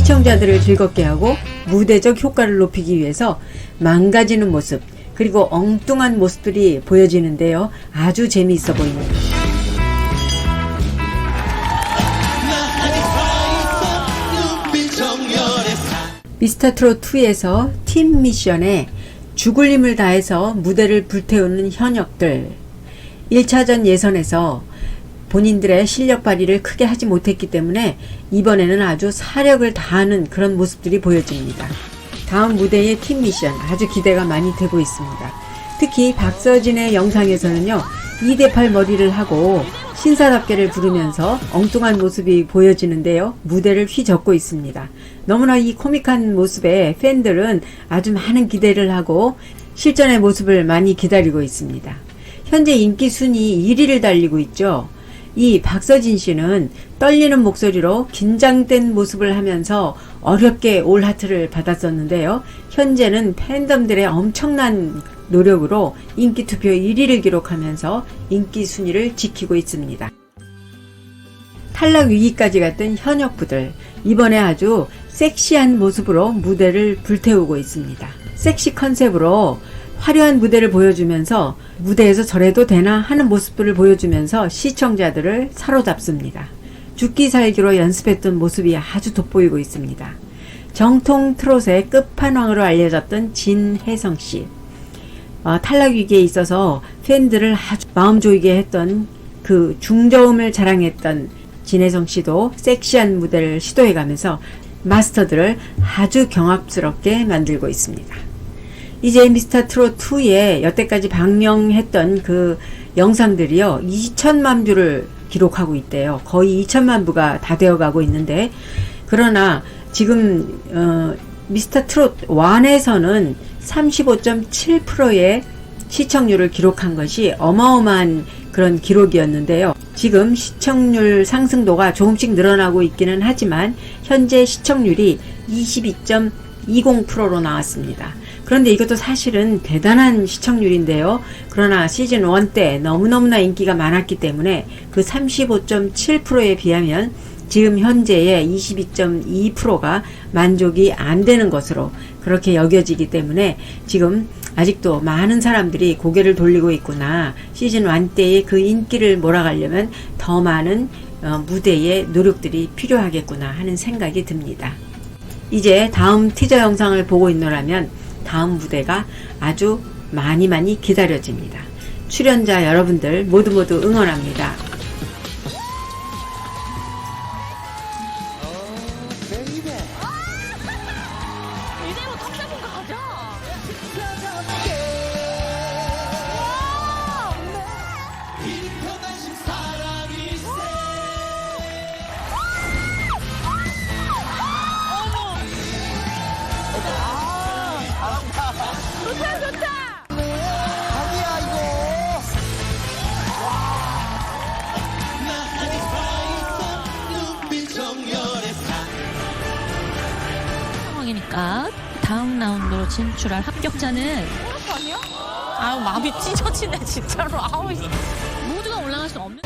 시청자들을 즐겁게 하고 무대적 효과를 높이기 위해서 망가지는 모습 그리고 엉뚱한 모습들이 보여지는데요. 아주 재미있어 보입니다. 미스터 트롯 2에서 팀 미션에 죽을 힘을 다해서 무대를 불태우는 현역들 1차전 예선에서 본인들의 실력 발휘를 크게 하지 못했기 때문에 이번에는 아주 사력을 다하는 그런 모습들이 보여집니다. 다음 무대의 팀 미션 아주 기대가 많이 되고 있습니다. 특히 박서진의 영상에서는요 2대8 머리를 하고 신사답게를 부르면서 엉뚱한 모습이 보여지는데요 무대를 휘젓고 있습니다. 너무나 이 코믹한 모습에 팬들은 아주 많은 기대를 하고 실전의 모습을 많이 기다리고 있습니다. 현재 인기 순위 1위를 달리고 있죠. 이 박서진 씨는 떨리는 목소리로 긴장된 모습을 하면서 어렵게 올 하트를 받았었는데요. 현재는 팬덤들의 엄청난 노력으로 인기 투표 1위를 기록하면서 인기 순위를 지키고 있습니다. 탈락 위기까지 갔던 현역부들 이번에 아주 섹시한 모습으로 무대를 불태우고 있습니다. 섹시 컨셉으로 화려한 무대를 보여주면서 무대에서 저래도 되나 하는 모습들을 보여주면서 시청자들을 사로잡습니다. 죽기 살기로 연습했던 모습이 아주 돋보이고 있습니다. 정통 트롯의 끝판왕으로 알려졌던 진혜성 씨. 어, 탈락 위기에 있어서 팬들을 아주 마음 조이게 했던 그 중저음을 자랑했던 진혜성 씨도 섹시한 무대를 시도해가면서 마스터들을 아주 경합스럽게 만들고 있습니다. 이제 미스터 트롯 2에 여태까지 방영했던 그 영상들이요 2천만 뷰를 기록하고 있대요. 거의 2천만 부가 다 되어가고 있는데 그러나 지금 어, 미스터 트롯 1에서는 35.7%의 시청률을 기록한 것이 어마어마한 그런 기록이었는데요. 지금 시청률 상승도가 조금씩 늘어나고 있기는 하지만 현재 시청률이 22.20%로 나왔습니다. 그런데 이것도 사실은 대단한 시청률인데요. 그러나 시즌 1 때 너무너무나 인기가 많았기 때문에 그 35.7%에 비하면 지금 현재의 22.2%가 만족이 안 되는 것으로 그렇게 여겨지기 때문에 지금 아직도 많은 사람들이 고개를 돌리고 있구나. 시즌 1 때의 그 인기를 몰아가려면 더 많은 어, 무대의 노력들이 필요하겠구나 하는 생각이 듭니다. 이제 다음 티저 영상을 보고 있노라면 다음 무대가 아주 많이 많이 기다려집니다. 출연자 여러분들 모두 모두 응원합니다. 좋다 좋다. 아니야 이거 상황이니까 다음 라운드로 진출할 합격자는 아우 마음이 찢어지네 진짜로. 아우. 모두가 올라갈 수 없는